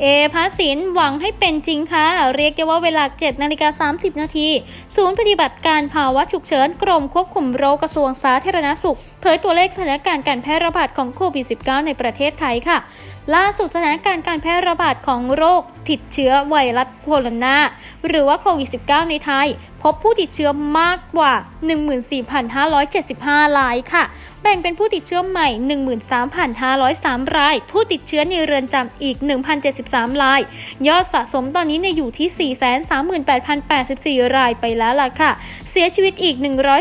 เอพาสินหวังให้เป็นจริงค่ะ เรียกได้ว่าเวลา7นาฬิกา30 นาที ศูนย์ปฏิบัติการภาวะฉุกเฉิน กรมควบคุมโรคกระทรวงสาธารณสุข เผยตัวเลขสถานการณ์การแพร่ระบาดของโควิด -19 ในประเทศไทยค่ะ ล่าสุดสถานการณ์การแพร่ระบาดของโรคติดเชื้อไวรัสโคโรนาหรือว่าโควิด -19 ในไทย บผู้ติดเชื้อมากกว่า 14,575 รายค่ะ แบ่งเป็นผู้ติดเชื้อใหม่ 13,503 ราย ผู้ติดเชื้อในเรือนจำอีก 1,073 ราย ยอดสะสมตอนนี้ในอยู่ที่ 438,084 รายไปแล้วล่ะค่ะ เสียชีวิตอีก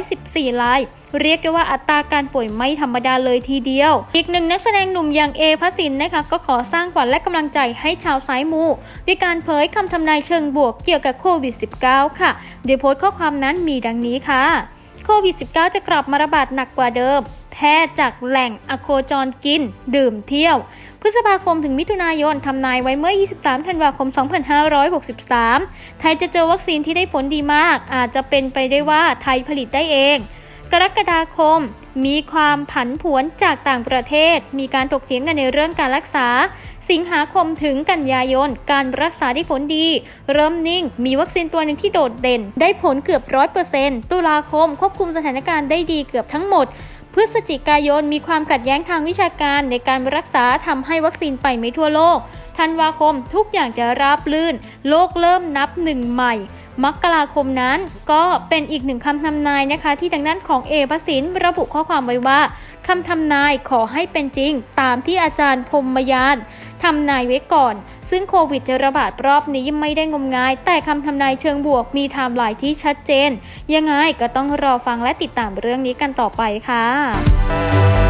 114 ราย เรียกได้ว่าอัตราการป่วยไม่ธรรมดาเลยทีเดียว อีกหนึ่งนักแสดงหนุ่มอย่างเอพระสินนะคะก็ขอสร้างขวัญและกำลังใจให้ชาวสายมู ด้วยการเผยคำทำนายเชิงบวกเกี่ยวกับโควิด -19 ค่ะ โดยโพสต์ข้อความนั้นมีดังนี้ค่ะโควิด -19 จะกลับมาระบาดหนักกว่าเดิม แพทย์จากแหล่งอโคจรกิน ดื่มเที่ยว พฤษภาคมถึงมิถุนายนทำนายไว้เมื่อ 23 ธันวาคม 2563 ไทยจะเจอวัคซีนที่ได้ผลดีมาก อาจจะเป็นไปได้ว่าไทยผลิตได้เอง กรกฎาคม มีความผันผวนจากต่างประเทศ มีการถกเถียงกันในเรื่องการรักษา สิงหาคมถึงกันยายน การรักษาได้ผลดี เริ่มนิ่ง มีวัคซีนตัวหนึ่งที่โดดเด่น ได้ผลเกือบร้อยเปอร์เซ็นต์ตุลาคม ควบคุมสถานการณ์ได้ดีเกือบทั้งหมด พฤศจิกายน มีความขัดแย้งทางวิชาการในการรักษาทำให้วัคซีนไปไม่ทั่วโลก ธันวาคม ทุกอย่างจะราบลื่น โลกเริ่มนับหนึ่งใหม่ มกราคมนั้น ก็เป็นอีกหนึ่งคำทำนายนะคะ ที่ทางด้านของเอพสินระบุข้อความไว้ว่าคำทำนายขอให้เป็นจริง ตามที่อาจารย์พรมยานทำนายไว้ก่อน ซึ่งโควิดจะระบาดรอบนี้ไม่ได้งมงาย แต่คำทำนายเชิงบวกมีไทม์ไลน์ที่ชัดเจน ยังไงก็ต้องรอฟังและติดตามเรื่องนี้กันต่อไปค่ะ